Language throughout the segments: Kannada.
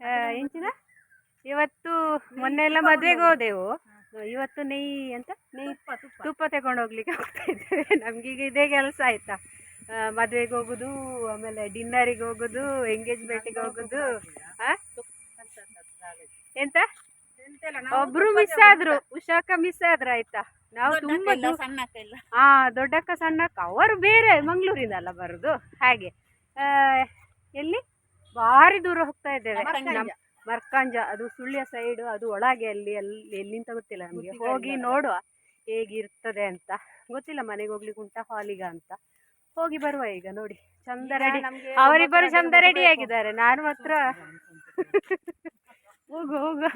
ಆ, ಎಂಚಿನ ಇವತ್ತು ಮೊನ್ನೆ ಎಲ್ಲ ಮದುವೆಗೆ ಹೋದೆವು. ಇವತ್ತು ನೆಯ್ ಅಂತ ನೆಯ್ ತುಪ್ಪ ತಗೊಂಡು ಹೋಗ್ಲಿಕ್ಕೆ ಹೋಗ್ತಾ ಇದ್ದೇವೆ. ನಮ್ಗೀಗ ಇದೇ ಕೆಲಸ ಆಯ್ತಾ. ಮದುವೆಗೆ ಹೋಗುದು ಆಮೇಲೆ ಡಿನ್ನರಿಗೆ ಹೋಗುದು ಎಂಗೇಜ್ಮೆಂಟಿಗೆ ಹೋಗುದು? ಎಂತ? ಒಬ್ರು ಮಿಸ್ ಆದ್ರು. ಉಷಾಕ ಮಿಸ್ ಆದ್ರು ಆಯ್ತಾ? ನಾವು ತುಂಬಾ ಹಾ ದೊಡ್ಡಕ್ಕ ಸಣ್ಣಕ್ಕ. ಅವರು ಬೇರೆ ಮಂಗಳೂರಿಂದಲ್ಲ ಬರುದು. ಹಾಗೆ. ಎಲ್ಲಿ? ಭಾರಿ ದೂರ ಹೋಗ್ತಾ ಇದ್ದೇವೆ. ಮರ್ಕಾಂಜ ಮರ್ಕಂಜ ಅದು ಸುಳ್ಯ ಸೈಡ್ ಅದು ಒಳಗೆ ಅಲ್ಲಿ ಅಲ್ಲಿ ಎಲ್ಲಿಂತ ಗೊತ್ತಿಲ್ಲ ನಮಗೆ. ಹೋಗಿ ನೋಡುವ ಹೇಗಿರ್ತದೆ ಅಂತ. ಗೊತ್ತಿಲ್ಲ ಮನೆಗೆ ಹೋಗ್ಲಿಕ್ಕೆ ಉಂಟಾ ಹಾಲಿಗ ಅಂತ. ಹೋಗಿ ಬರುವ ಈಗ ನೋಡಿ. ಚಂದ ರೆಡಿ ಅವರಿಬ್ಬರು ಚಂದ ರೆಡಿ ಆಗಿದ್ದಾರೆ. ನಾನು ಮಾತ್ರ ಹೋಗು ಹೋಗು.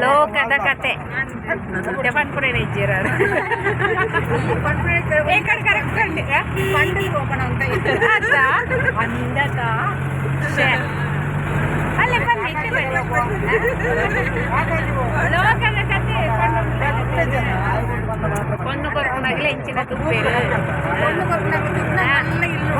ಲೋಕದ ಕತೆ ಪನ್ಪುರೇನ ಇಜ್ಜಿರೋದು ಓಪನ್ ಅಂತ ಅಂದದ ಅಲ್ಲೇ ಬನ್ನಿ ಲೋಕದ ಕತೆ పొన్ను కొరకు నగిలి ఎంచిన తుప్పేరు పొన్ను కొరకు నగిలి ఇల్లు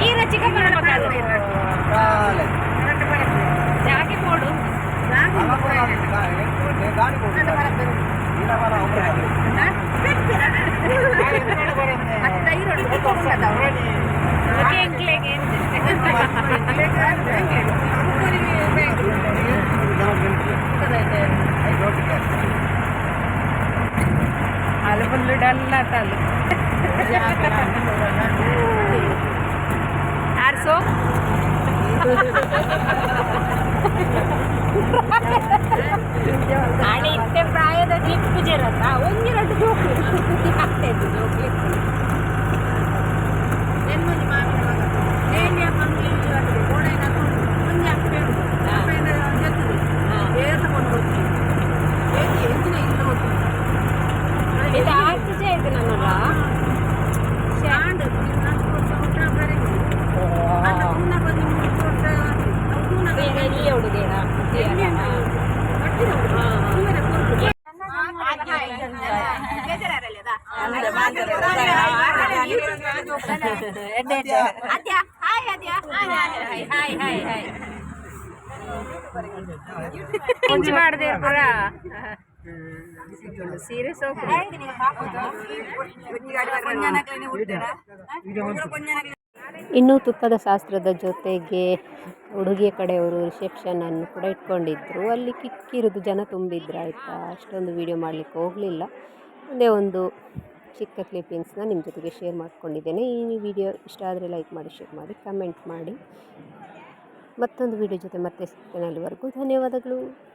ಈ ರಚಿಕ వాళ్ళు ఫుల్ డల్ అతలు ఆర్సో ಮಾಡದೆ ಪುರ. ಸೀರೆ ಸೋಕು ಇನ್ನು ತುಪ್ಪದ ಶಾಸ್ತ್ರದ ಜೊತೆಗೆ ಹುಡುಗಿಯ ಕಡೆಯವರು ರಿಸೆಪ್ಷನನ್ನು ಕೂಡ ಇಟ್ಕೊಂಡಿದ್ರು. ಅಲ್ಲಿ ಕಿಕ್ಕಿರೋದು ಜನ ತುಂಬಿದ್ರು ಆಯಿತಾ? ಅಷ್ಟೊಂದು ವಿಡಿಯೋ ಮಾಡ್ಲಿಕ್ಕೆ ಹೋಗಲಿಲ್ಲ. ಒಂದೇ ಒಂದು ಚಿಕ್ಕ ಕ್ಲಿಪ್ಪಿಂಗ್ಸ್ನ ನಿಮ್ಮ ಜೊತೆಗೆ ಶೇರ್ ಮಾಡ್ಕೊಂಡಿದ್ದೇನೆ. ಈ ವಿಡಿಯೋ ಇಷ್ಟ ಆದರೆ ಲೈಕ್ ಮಾಡಿ, ಶೇರ್ ಮಾಡಿ, ಕಮೆಂಟ್ ಮಾಡಿ. ಮತ್ತೊಂದು ವಿಡಿಯೋ ಜೊತೆ ಮತ್ತೆ ಸಿಗ್ತೇನೆ ಅಲ್ಲಿವರೆಗೂ. ಧನ್ಯವಾದಗಳು.